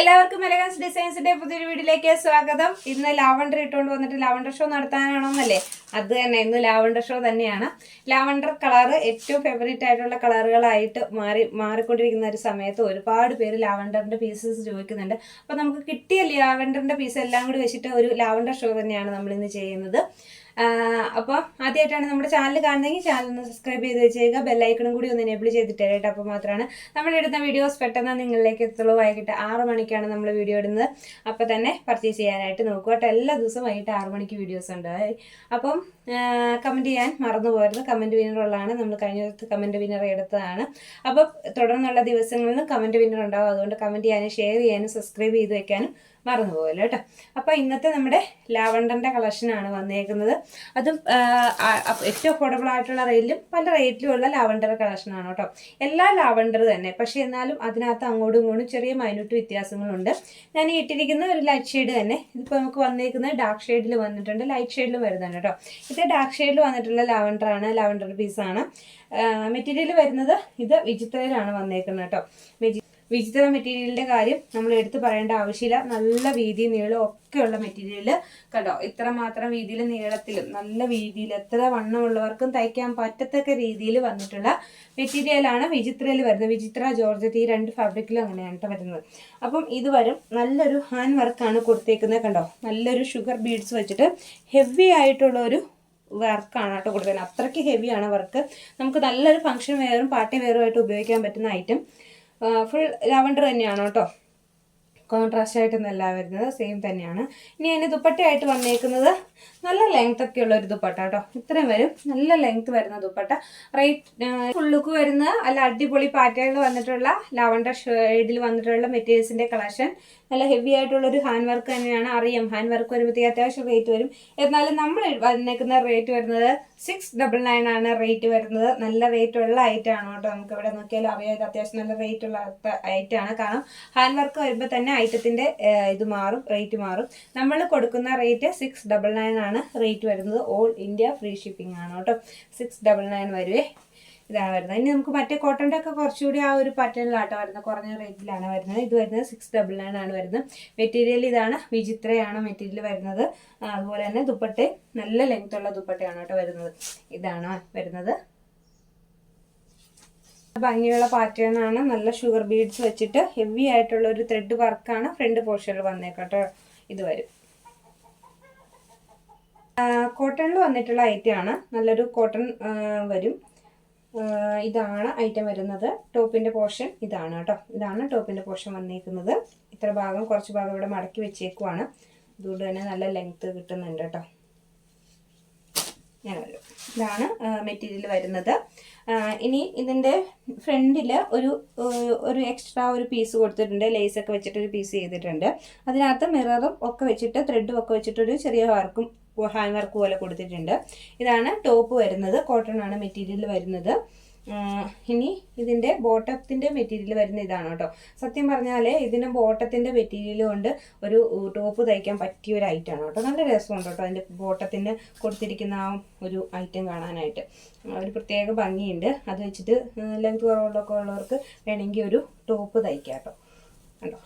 എല്ലാവർക്കും എലഗൻസ് ഡിസൈൻസിന്റെ പുതിയൊരു വീഡിയോയിലേക്ക് സ്വാഗതം. ഇന്ന് ലാവണ്ടർ ഇട്ടുകൊണ്ട് വന്നിട്ട് ലാവണ്ടർ ഷോ നടത്താനാണോന്നല്ലേ? അത് തന്നെ ഇന്ന് ലാവണ്ടർ ഷോ തന്നെയാണ്. ലാവണ്ടർ കളർ ഏറ്റവും ഫേവറേറ്റ് ആയിട്ടുള്ള കളറുകളായിട്ട് മാറി മാറിക്കൊണ്ടിരിക്കുന്ന ഒരു സമയത്ത് ഒരുപാട് പേര് ലാവണ്ടറിന്റെ പീസസ് ചോദിക്കുന്നുണ്ട്. അപ്പൊ നമുക്ക് കിട്ടിയ ലാവണ്ടറിന്റെ പീസ് എല്ലാം കൂടി വെച്ചിട്ട് ഒരു ലാവണ്ടർ ഷോ തന്നെയാണ് നമ്മൾ ഇന്ന് ചെയ്യുന്നത്. അപ്പോൾ ആദ്യമായിട്ടാണ് നമ്മുടെ ചാനൽ കാണുന്നതെങ്കിൽ ചാനൽ ഒന്ന് സബ്സ്ക്രൈബ് ചെയ്ത് വെച്ചേക്കുക. ബെല്ലൈക്കണും കൂടി ഒന്ന് എനേബിൾ ചെയ്തിട്ട് കേട്ടോ. അപ്പോൾ മാത്രമാണ് നമ്മൾ വീഡിയോസ് പെട്ടെന്ന് നിങ്ങളിലേക്ക് എത്തുള്ളൂ. വൈകിട്ട് ആറ് മണിക്കാണ് നമ്മൾ വീഡിയോ ഇടുന്നത്. അപ്പോൾ തന്നെ പർച്ചേസ് ചെയ്യാനായിട്ട് നോക്കുക കേട്ടോ. എല്ലാ ദിവസവും വൈകിട്ട് ആറ് മണിക്ക് വീഡിയോസ് ഉണ്ട്. അപ്പം കമന്റ് ചെയ്യാൻ മറന്നു പോയിരുന്നു കമന്റ് വിന്നറുള്ളതാണ് നമ്മൾ കഴിഞ്ഞ ദിവസത്തെ കമന്റ് വിന്നർ എടുത്തതാണ്. അപ്പോൾ തുടർന്നുള്ള ദിവസങ്ങളിലും കമന്റ് വിന്നർ ഉണ്ടാവും. അതുകൊണ്ട് കമന്റ് ചെയ്യാനും ഷെയർ ചെയ്യാനും സബ്സ്ക്രൈബ് ചെയ്ത് വെക്കാനും മറന്നു പോകല്ലോ കേട്ടോ. അപ്പോൾ ഇന്നത്തെ നമ്മുടെ ലാവണ്ടറിന്റെ കളക്ഷനാണ് വന്നേക്കുന്നത്. അതും ഏറ്റവും അഫോർഡബിൾ ആയിട്ടുള്ള റേറ്റിലും പല റേറ്റിലുമുള്ള ലാവണ്ടർ കളക്ഷനാണ് കേട്ടോ. എല്ലാ ലാവണ്ടർ തന്നെ. പക്ഷേ എന്നാലും അതിനകത്ത് അങ്ങോട്ടും ഇങ്ങോട്ടും ചെറിയ മൈന്യൂട്ട് വ്യത്യാസങ്ങളുണ്ട്. ഞാൻ ഇട്ടിരിക്കുന്ന ഒരു ലൈറ്റ് ഷെയ്ഡ് തന്നെ. ഇതിപ്പോൾ നമുക്ക് വന്നേക്കുന്നത് ഡാർക്ക് ഷെയ്ഡിൽ വന്നിട്ടുണ്ട്. ലൈറ്റ് ഷെയ്ഡിൽ വരുന്നുണ്ട് കേട്ടോ. ഇത് ഡാർക്ക് ഷെയ്ഡിൽ വന്നിട്ടുള്ള ലാവണ്ടർ ആണ്. ലാവണ്ടർ പീസാണ് മെറ്റീരിയൽ വരുന്നത് ഇത് വിചിത്രയിലാണ് വന്നേക്കുന്നത് കേട്ടോ. വിചിത്ര മെറ്റീരിയലിന്റെ കാര്യം നമ്മൾ എടുത്തു പറയേണ്ട ആവശ്യമില്ല. നല്ല വീതി നീളം ഒക്കെയുള്ള മെറ്റീരിയൽ കണ്ടോ? ഇത്ര മാത്രം വീതിയിൽ നീളത്തിലും നല്ല വീതിയിൽ എത്ര വണ്ണമുള്ളവർക്കും തയ്ക്കാൻ പറ്റത്തക്ക രീതിയിൽ വന്നിട്ടുള്ള മെറ്റീരിയലാണ് വിചിത്രയിൽ വരുന്നത്. വിചിത്ര ജോർജറ്റ് ഈ രണ്ട് ഫാബ്രിക്കിലും അങ്ങനെയാണ് കേട്ടോ വരുന്നത്. അപ്പം ഇത് വരും നല്ലൊരു ഹാൻഡ് വർക്കാണ് കൊടുത്തേക്കുന്നത് കണ്ടോ? നല്ലൊരു ഷുഗർ ബീഡ്സ് വെച്ചിട്ട് ഹെവി ആയിട്ടുള്ള ഒരു വർക്കാണ് കേട്ടോ കൊടുക്കുന്നത് അത്രയ്ക്ക് ഹെവിയാണ് വർക്ക്. നമുക്ക് നല്ലൊരു ഫംഗ്ഷൻ വെയറും പാർട്ടി വെയറും ആയിട്ട് ഉപയോഗിക്കാൻ പറ്റുന്ന ഐറ്റം ഫുൾ ലാവണ്ടർ തന്നെയാണ് കേട്ടോ. കോൺട്രാസ്റ്റ് ആയിട്ടൊന്നല്ല വരുന്നത്. സെയിം തന്നെയാണ്. ഇനി അതിന് ദുപ്പട്ടയായിട്ട് വന്നേക്കുന്നത് നല്ല ലെങ്ത് ഒക്കെ ഉള്ള ഒരു ദുപ്പട്ട കേട്ടോ. ഇത്രയും വരും. നല്ല ലെങ്ത് വരുന്ന ദുപ്പട്ട. റേറ്റ് ഫുൾ ലുക്ക് വരുന്ന അല്ല അടിപൊളി പാറ്റേണിൽ വന്നിട്ടുള്ള ലാവണ്ടർ ഷെയ്ഡിൽ വന്നിട്ടുള്ള മെറ്റീരിയൽസിന്റെ കളക്ഷൻ നല്ല ഹെവി ആയിട്ടുള്ള ഒരു ഹാൻഡ് വർക്ക് തന്നെയാണ്. അറിയാം ഹാൻഡ് വർക്ക് വരുമ്പോഴത്തേക്ക് അത്യാവശ്യം റേറ്റ് വരും. എന്നാലും നമ്മൾ വന്നേക്കുന്ന റേറ്റ് വരുന്നത് സിക്സ് ഡബിൾ നയൻ ആണ് റേറ്റ് വരുന്നത്. നല്ല റേറ്റ് ഉള്ള ഐറ്റം ആണ് കേട്ടോ. നമുക്ക് ഇവിടെ നോക്കിയാലും അറിയാം അത്യാവശ്യം നല്ല റേറ്റ് ഉള്ള ഐറ്റം ആണ്. കാരണം ഹാൻഡ് വർക്ക് വരുമ്പോൾ തന്നെ ഐറ്റത്തിന്റെ ഇത് മാറും റേറ്റ് മാറും. നമ്മൾ കൊടുക്കുന്ന റേറ്റ് സിക്സ് ഡബിൾ നയൻ ആണ് റേറ്റ് വരുന്നത്. ഓൾ ഇന്ത്യ ഫ്രീ ഷിപ്പിംഗ് ആണ് കേട്ടോ. സിക്സ് ഡബിൾ നയൻ വരുവേ. ഇതാണ് വരുന്നത്. ഇനി നമുക്ക് മറ്റേ കോട്ടന്റെ ഒക്കെ കുറച്ചുകൂടി ആ ഒരു പാറ്റേണിലാട്ടോ വരുന്നത്. കുറഞ്ഞ റേറ്റിലാണ് വരുന്നത്. ഇത് വരുന്നത് സിക്സ് ഡബിൾ നയൻ ആണ് വരുന്നത്. മെറ്റീരിയൽ ഇതാണ്. വിചിത്രയാണ് മെറ്റീരിയൽ വരുന്നത്. അതുപോലെ തന്നെ ദുപ്പട്ടെ നല്ല ലെങ്ത്തുള്ള ദുപ്പട്ടയാണ് കേട്ടോ വരുന്നത്. ഇതാണ് വരുന്നത്. ഭംഗിയുള്ള പാറ്റേൺ ആണ് നല്ല ഷുഗർ ബീഡ്സ് വെച്ചിട്ട് ഹെവി ആയിട്ടുള്ള ഒരു ത്രെഡ് വർക്കാണ് ഫ്രണ്ട് പോർഷനിൽ വന്നേക്കട്ടോ. ഇത് വരും. കോട്ടണിൽ വന്നിട്ടുള്ള ഐറ്റം ആണ്. നല്ലൊരു കോട്ടൺ വരും. ഇതാണ് ഐറ്റം വരുന്നത്. ടോപ്പിന്റെ പോർഷൻ ഇതാണ് കേട്ടോ. ഇതാണ് ടോപ്പിന്റെ പോർഷൻ വന്നേക്കുന്നത്. ഇത്ര ഭാഗം കുറച്ച് ഭാഗം ഇവിടെ മടക്കി വെച്ചേക്കുവാണ്. അതുകൊണ്ട് തന്നെ നല്ല ലെങ്ത് കിട്ടുന്നുണ്ട് കേട്ടോ. ഇതാണ് മെറ്റീരിയൽ വരുന്നത്. ഇനി ഇതിന്റെ ഫ്രണ്ടിൽ ഒരു ഒരു എക്സ്ട്രാ ഒരു പീസ് കൊടുത്തിട്ടുണ്ട് ലേസ് ഒക്കെ വെച്ചിട്ട് ഒരു പീസ് ചെയ്തിട്ടുണ്ട്. അതിനകത്ത് മിററും ഒക്കെ വെച്ചിട്ട് ത്രെഡും ഒക്കെ വെച്ചിട്ടൊരു ചെറിയ വർക്കും ഹാൻഡ് വർക്ക് പോലെ കൊടുത്തിട്ടുണ്ട്. ഇതാണ് ടോപ്പ് വരുന്നത് കോട്ടൺ ആണ് മെറ്റീരിയൽ വരുന്നത്. ഇനി ഇതിന്റെ ബോട്ടത്തിന്റെ മെറ്റീരിയൽ വരുന്ന ഇതാണ് കേട്ടോ. സത്യം പറഞ്ഞാൽ ഇതിന് ബോട്ടത്തിന്റെ മെറ്റീരിയൽ കൊണ്ട് ഒരു ടോപ്പ് തയ്ക്കാൻ പറ്റിയ ഒരു ഐറ്റമാണ് കേട്ടോ. നല്ല രസമുണ്ട് കേട്ടോ അതിന്റെ ബോട്ടത്തിന് കൊടുത്തിരിക്കുന്ന ആ ഒരു ഐറ്റം കാണാനായിട്ട്. ഒരു പ്രത്യേക ഭംഗിയുണ്ട്. അത് വെച്ചിട്ട് ലെങ്ത് കുറവുള്ളൊക്കെ ഉള്ളവർക്ക് വേണമെങ്കിൽ ഒരു ടോപ്പ് തയ്ക്കാം കേട്ടോ. കണ്ടോ?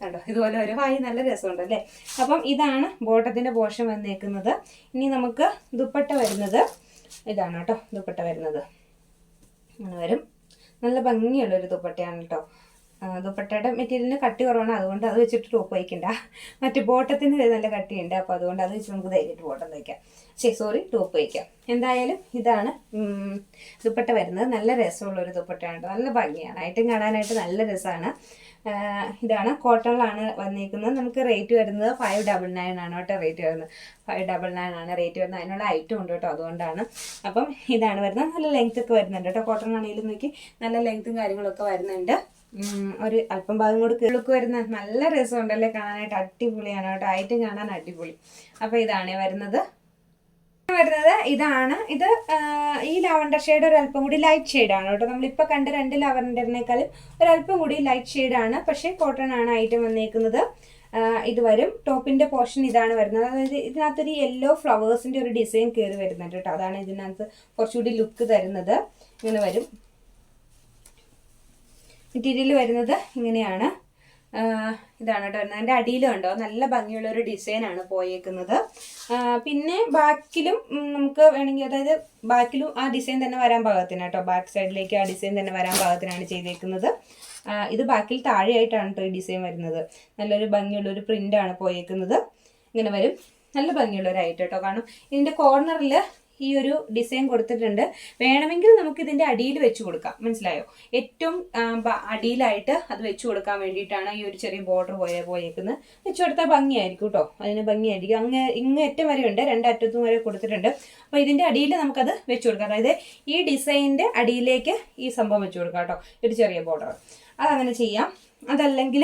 കണ്ടോ? ഇതുപോലെ ഒരു വായി നല്ല രസമുണ്ട് അല്ലേ? അപ്പം ഇതാണ് ബോട്ടത്തിന്റെ പോഷം വന്നേക്കുന്നത്. ഇനി നമുക്ക് ദുപ്പട്ട വരുന്നത്. ഇതാണ് കേട്ടോ ദുപ്പട്ട വരുന്നത്. അങ്ങനെ വരും. നല്ല ഭംഗിയുള്ള ഒരു ദുപ്പട്ടയാണ് കേട്ടോ ദുപ്പട്ടയുടെ മെറ്റീരിയലിന് കട്ടി കുറവാണ്. അതുകൊണ്ട് അത് വെച്ചിട്ട് ടോപ്പ് വയ്ക്കണ്ട. മറ്റു ബോട്ടത്തിന് നല്ല കട്ടിയുണ്ട്. അപ്പോൾ അതുകൊണ്ട് അത് വെച്ച് നമുക്ക് ധൈര്യമായിട്ട് ബോട്ടം തയ്ക്കാം ശരി സോറി ടോപ്പ് വയ്ക്കാം. എന്തായാലും ഇതാണ് ദുപ്പട്ട വരുന്നത്. നല്ല രസമുള്ളൊരു ദുപ്പട്ടയാണ് നല്ല ഭംഗിയാണ്. ഐറ്റം കാണാനായിട്ട് നല്ല രസമാണ്. ഇതാണ് കോട്ടണിലാണ് വന്നിരിക്കുന്നത് നമുക്ക് റേറ്റ് വരുന്നത് ഫൈവ് ഡബിൾ നയൻ ആണ് കേട്ടോ റേറ്റ് വരുന്നത്. ഫൈവ് ഡബിൾ നയൻ ആണ് റേറ്റ് വരുന്നത്. അതിനുള്ള ഐറ്റം ഉണ്ട് കേട്ടോ. അതുകൊണ്ടാണ്. അപ്പം ഇതാണ് വരുന്നത്. നല്ല ലെങ്ത് ഒക്കെ വരുന്നുണ്ട് കേട്ടോ. കോട്ടൺ ആണെങ്കിലും നോക്കി നല്ല ലെങ്ത്തും കാര്യങ്ങളൊക്കെ വരുന്നുണ്ട്. ഒരു അല്പം ഭാഗം കൂടി കിളുക്ക് വരുന്ന നല്ല രസമുണ്ടല്ലേ കാണാനായിട്ട്. അടിപൊളിയാണ് കേട്ടോ. ഐറ്റം കാണാൻ അടിപൊളി. അപ്പോൾ ഇതാണ് വരുന്നത്. വരുന്നത് ഇതാണ്. ഇത് ഈ ലാവണ്ടർ ഷെയ്ഡ് ഒരു അല്പം കൂടി ലൈറ്റ് ഷെയ്ഡാണ് കേട്ടോ. നമ്മളിപ്പോൾ കണ്ട രണ്ട് ലാവണ്ടറിനേക്കാളും ഒരു അല്പം കൂടി ലൈറ്റ് ഷെയ്ഡാണ് പക്ഷേ കോട്ടൺ ആണ് ഐറ്റം വന്നേക്കുന്നത്. ഇത് വരും. ടോപ്പിന്റെ പോർഷൻ ഇതാണ് വരുന്നത്. അതായത് ഇതിനകത്തൊരു യെല്ലോ ഫ്ലവേഴ്സിന്റെ ഒരു ഡിസൈൻ കയറി വരുന്നുണ്ട് കേട്ടോ. അതാണ് ഇതിനകത്ത് കുറച്ചുകൂടി ലുക്ക് തരുന്നത്. ഇങ്ങനെ വരും. മെറ്റീരിയൽ വരുന്നത് ഇങ്ങനെയാണ്. ഇതാണ് കേട്ടോ വരുന്നത്. അതിന്റെ അടിയിൽ കണ്ടോ? നല്ല ഭംഗിയുള്ള ഒരു ഡിസൈനാണ് പോയേക്കുന്നത്. പിന്നെ ബാക്കിലും നമുക്ക് വേണമെങ്കിൽ അതായത് ബാക്കിലും ആ ഡിസൈൻ തന്നെ വരാൻ പാകത്തിന് കേട്ടോ. ബാക്ക് സൈഡിലേക്ക് ആ ഡിസൈൻ തന്നെ വരാൻ പാകത്തിനാണ് ചെയ്തേക്കുന്നത്. ഇത് ബാക്കിൽ താഴെയായിട്ടാണ് കേട്ടോ ഈ ഡിസൈൻ വരുന്നത്. നല്ലൊരു ഭംഗിയുള്ള ഒരു പ്രിന്റാണ് പോയേക്കുന്നത്. ഇങ്ങനെ വരും. നല്ല ഭംഗിയുള്ള ഒരു കേട്ടോ കാരണം ഇതിന്റെ കോർണറിൽ ഈ ഒരു ഡിസൈൻ കൊടുത്തിട്ടുണ്ട്. വേണമെങ്കിൽ നമുക്ക് ഇതിന്റെ അടിയിൽ വെച്ച് കൊടുക്കാം. മനസ്സിലായോ? ഏറ്റവും അടിയിലായിട്ട് അത് വെച്ച് കൊടുക്കാൻ വേണ്ടിയിട്ടാണ് ഈ ഒരു ചെറിയ ബോർഡർ പോയ പോയേക്കുന്നത്. വെച്ച് കൊടുത്താൽ ഭംഗിയായിരിക്കും കേട്ടോ അതിന് ഭംഗിയായിരിക്കും. അങ്ങ് ഇങ്ങ് അറ്റം വരെ ഉണ്ട്. രണ്ടറ്റത്തും വരെ കൊടുത്തിട്ടുണ്ട്. അപ്പോൾ ഇതിന്റെ അടിയിൽ നമുക്കത് വെച്ച് കൊടുക്കാം. അതായത് ഈ ഡിസൈനിന്റെ അടിയിലേക്ക് ഈ സംഭവം വെച്ച് കൊടുക്കാം കേട്ടോ ഒരു ചെറിയ ബോർഡർ അതങ്ങനെ ചെയ്യാം. അതല്ലെങ്കിൽ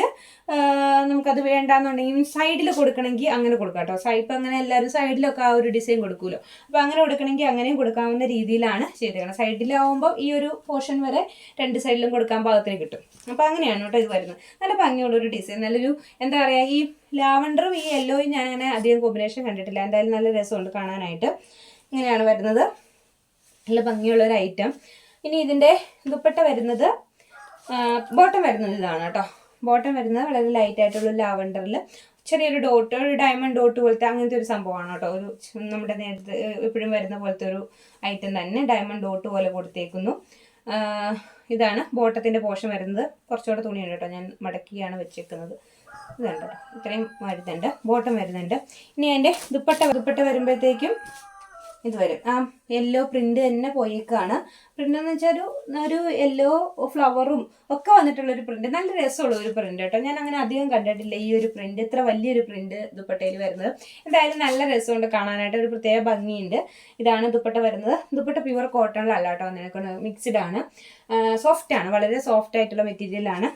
നമുക്കത് വേണ്ടാന്നുണ്ടെങ്കിൽ സൈഡിൽ കൊടുക്കണമെങ്കിൽ അങ്ങനെ കൊടുക്കാം കേട്ടോ. ഇപ്പം അങ്ങനെ എല്ലാവരും സൈഡിലൊക്കെ ആ ഒരു ഡിസൈൻ കൊടുക്കുമല്ലോ അപ്പോൾ അങ്ങനെ കൊടുക്കണമെങ്കിൽ അങ്ങനെയും കൊടുക്കാവുന്ന രീതിയിലാണ് ചെയ്തേക്കണം സൈഡിലാവുമ്പോൾ ഈ ഒരു പോർഷൻ വരെ രണ്ട് സൈഡിലും കൊടുക്കാൻ പാകത്തിന് കിട്ടും. അപ്പോൾ അങ്ങനെയാണ് കേട്ടോ ഇത് വരുന്നത്. നല്ല ഭംഗിയുള്ളൊരു ഡിസൈൻ നല്ലൊരു എന്താ പറയുക ഈ ലാവണ്ടറും ഈ യെല്ലോയും ഞാൻ അങ്ങനെ അധികം കോമ്പിനേഷൻ കണ്ടിട്ടില്ല. എന്തായാലും നല്ല രസമുണ്ട് കാണാനായിട്ട്. ഇങ്ങനെയാണ് വരുന്നത്. നല്ല ഭംഗിയുള്ളൊരു ഐറ്റം ഇനി ഇതിന്റെ ദുപ്പട്ട വരുന്നത് ബോട്ടം വരുന്നത് ഇതാണ് കേട്ടോ ബോട്ടം വരുന്നത് വളരെ ലൈറ്റ് ആയിട്ടുള്ള ലാവണ്ടറിൽ ചെറിയൊരു ഡോട്ട് ഒരു ഡയമണ്ട് ഡോട്ട് പോലത്തെ അങ്ങനത്തെ ഒരു സംഭവമാണ് കേട്ടോ ഒരു നമ്മുടെ നേരത്തെ എപ്പോഴും വരുന്ന പോലത്തെ ഒരു ഐറ്റം തന്നെ ഡയമണ്ട് ഡോട്ട് പോലെ കൊടുത്തേക്കുന്നു. ഇതാണ് ബോട്ടത്തിന്റെ പോഷൻ വരുന്നത്. കുറച്ചുകൂടെ തുണിയുണ്ട് കേട്ടോ ഞാൻ മടക്കിയാണ് വെച്ചേക്കുന്നത്. ഇതുണ്ട് ഇത്രയും വരുന്നുണ്ട്. ബോട്ടം വരുന്നുണ്ട്. ഇനി അതിന്റെ ദുപ്പട്ട ദുപ്പട്ട വരുമ്പോഴത്തേക്കും ഇത് വരും. ആ യെല്ലോ പ്രിന്റ് തന്നെ പോയേക്കാണ്. പ്രിന്റ് എന്ന് വെച്ചാൽ ഒരു ഒരു യെല്ലോ ഫ്ലവറും ഒക്കെ വന്നിട്ടുള്ള ഒരു പ്രിന്റ് നല്ല രസമുള്ള ഒരു പ്രിന്റ് കേട്ടോ. ഞാൻ അങ്ങനെ അധികം കണ്ടിട്ടില്ല ഈ ഒരു പ്രിന്റ് ഇത്ര വലിയൊരു പ്രിന്റ് ദുപ്പട്ടയിൽ വരുന്നത്. എന്തായാലും നല്ല രസമുണ്ട് കാണാനായിട്ട്. ഒരു പ്രത്യേക ഭംഗിയുണ്ട്. ഇതാണ് ദുപ്പട്ട വരുന്നത്. ദുപ്പട്ട പ്യുവർ കോട്ടണിലല്ല കേട്ടോ വന്നേക്കുന്നത് മിക്സ്ഡ് ആണ്. സോഫ്റ്റ് ആണ്. വളരെ സോഫ്റ്റ് ആയിട്ടുള്ള മെറ്റീരിയൽ ആണ്.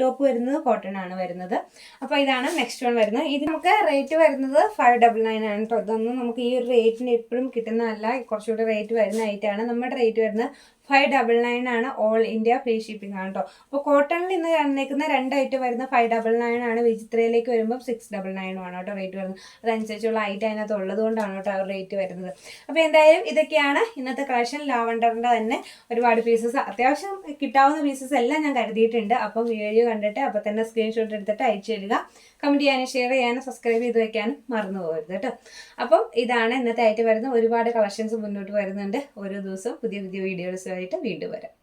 ടോപ്പ് വരുന്നത് കോട്ടൺ ആണ് വരുന്നത്. അപ്പോൾ ഇതാണ് നെക്സ്റ്റ് വൺ വരുന്നത്. ഇത് നമുക്ക് റേറ്റ് വരുന്നത് ഫൈവ് ഡബിൾ നയൻ ആണ് കേട്ടോ ഇതൊന്നും നമുക്ക് ഈ ഒരു റേറ്റിന് എപ്പോഴും കിട്ടുന്നതല്ല. കുറച്ചുകൂടി റേറ്റ് വരുന്ന ഐറ്റമാണ് നമ്മുടെ റേറ്റ് വരുന്നത് ഫൈവ് ഡബിൾ നയൻ ആണ് ഓൾ ഇന്ത്യ ഫ്രീ ഷിപ്പിംഗ് ആണ് കേട്ടോ അപ്പോൾ കോട്ടണിൽ ഇന്ന് രണ്ട് ഐറ്റം വരുന്ന ഫൈവ് ഡബിൾ നയൻ ആണ്. വിചിത്രയിലേക്ക് വരുമ്പോൾ സിക്സ് ഡബിൾ നയനും ആണ് കേട്ടോ റേറ്റ് വരുന്നത്. അതനുസരിച്ചുള്ള ഐറ്റം അതിനകത്ത് ഉള്ളത് കൊണ്ടാണ് കേട്ടോ ആ റേറ്റ് വരുന്നത്. അപ്പോൾ എന്തായാലും ഇതൊക്കെയാണ് ഇന്നത്തെ കളക്ഷൻ. ലാവണ്ടറിന്റെ തന്നെ ഒരുപാട് പീസസ് അത്യാവശ്യം കിട്ടാവുന്ന പീസസ് എല്ലാം ഞാൻ കരുതിയിട്ടുണ്ട്. അപ്പം വീഡിയോ കണ്ടിട്ട് അപ്പോൾ തന്നെ സ്ക്രീൻഷോട്ട് എടുത്തിട്ട് അയച്ചു തരിക. കമന്റ് ചെയ്യാനും ഷെയർ ചെയ്യാനും സബ്സ്ക്രൈബ് ചെയ്ത് വെക്കാനും മറന്നു പോകരുത് കേട്ടോ അപ്പം ഇതാണ് ഇന്നത്തെ ആയിട്ട് വരുന്ന ഒരുപാട് കളക്ഷൻസ് മുന്നോട്ട് വരുന്നുണ്ട്. ഓരോ ദിവസവും പുതിയ പുതിയ വീഡിയോസുമായിട്ട് വീണ്ടും വരാം.